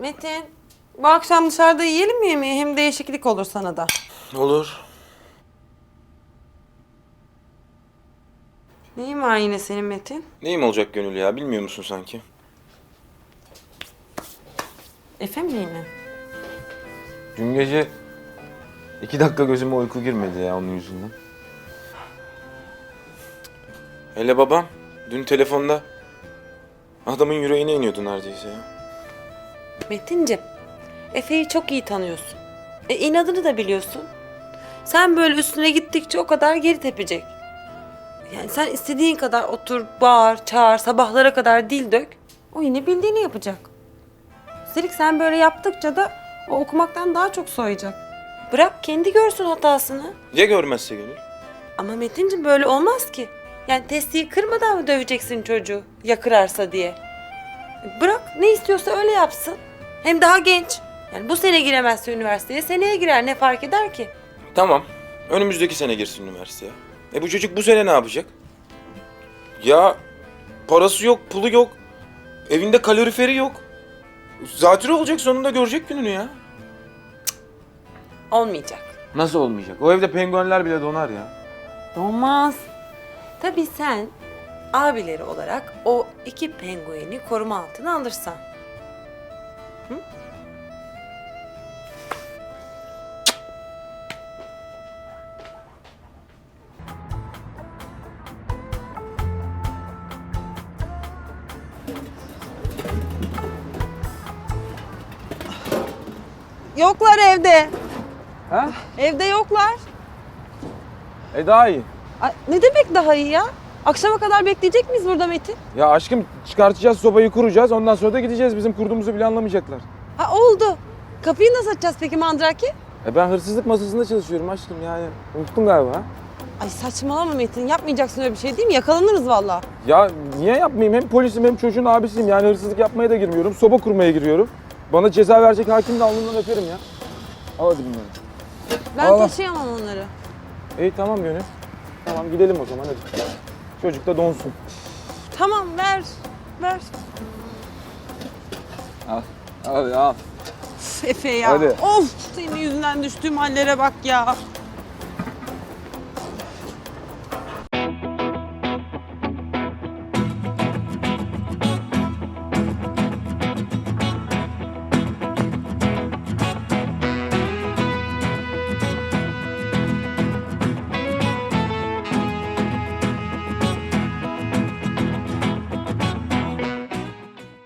Metin, bu akşam dışarıda yiyelim mi yemeği? Hem değişiklik olur sana da. Olur. Neyin var yine senin Metin? Neyim olacak Gönül ya bilmiyor musun sanki? Efe mi yine? Dün gece iki dakika gözüme uyku girmedi ya onun yüzünden. Hele babam dün telefonda adamın yüreğine iniyordu neredeyse ya. Metincim, Efe'yi çok iyi tanıyorsun. E inadını da biliyorsun. Sen böyle üstüne gittikçe o kadar geri tepecek. Yani sen istediğin kadar otur, bağır, çağır, sabahlara kadar dil dök. O yine bildiğini yapacak. Üstelik sen böyle yaptıkça da o okumaktan daha çok soyacak. Bırak kendi görsün hatasını. Ya görmezse Gönül? Ama Metin'cim böyle olmaz ki. Yani testiyi kırmadan mı döveceksin çocuğu ya kırarsa diye? Bırak ne istiyorsa öyle yapsın. Hem daha genç. Yani bu sene giremezse üniversiteye seneye girer ne fark eder ki? Tamam. Önümüzdeki sene girsin üniversiteye. E bu çocuk bu sene ne yapacak? Ya parası yok, pulu yok. Evinde kaloriferi yok. Zatürre olacak sonunda görecek gününü ya. Olmayacak. Nasıl olmayacak? O evde penguenler bile donar ya. Olmaz. Tabii sen abileri olarak o iki pengueni koruma altına alırsan. Yoklar evde. Ha? Evde yoklar. E daha iyi. Ay, ne demek daha iyi ya? Akşama kadar bekleyecek miyiz burada Metin? Ya aşkım çıkartacağız sobayı kuracağız ondan sonra da gideceğiz. Bizim kurduğumuzu bile anlamayacaklar. Ha oldu. Kapıyı nasıl açacağız peki Mandraki? E ben hırsızlık masasında çalışıyorum aşkım yani. Unuttun galiba. ha? Ay saçmalama Metin. Yapmayacaksın öyle bir şey değil mi? Yakalanırız valla. Ya niye yapmayayım? Hem polisim hem çocuğun abisiyim. Yani hırsızlık yapmaya da girmiyorum. Soba kurmaya giriyorum. Bana ceza verecek hakim de alnından öperim ya. Al hadi bunları. Ben Allah. taşıyamam onları. İyi tamam Gönül. Tamam gidelim o zaman hadi. Çocuk da donsun. Tamam ver. Ver. Al. Al al. Üf, Efe ya. Hadi. Of senin yüzünden düştüğüm hallere bak ya.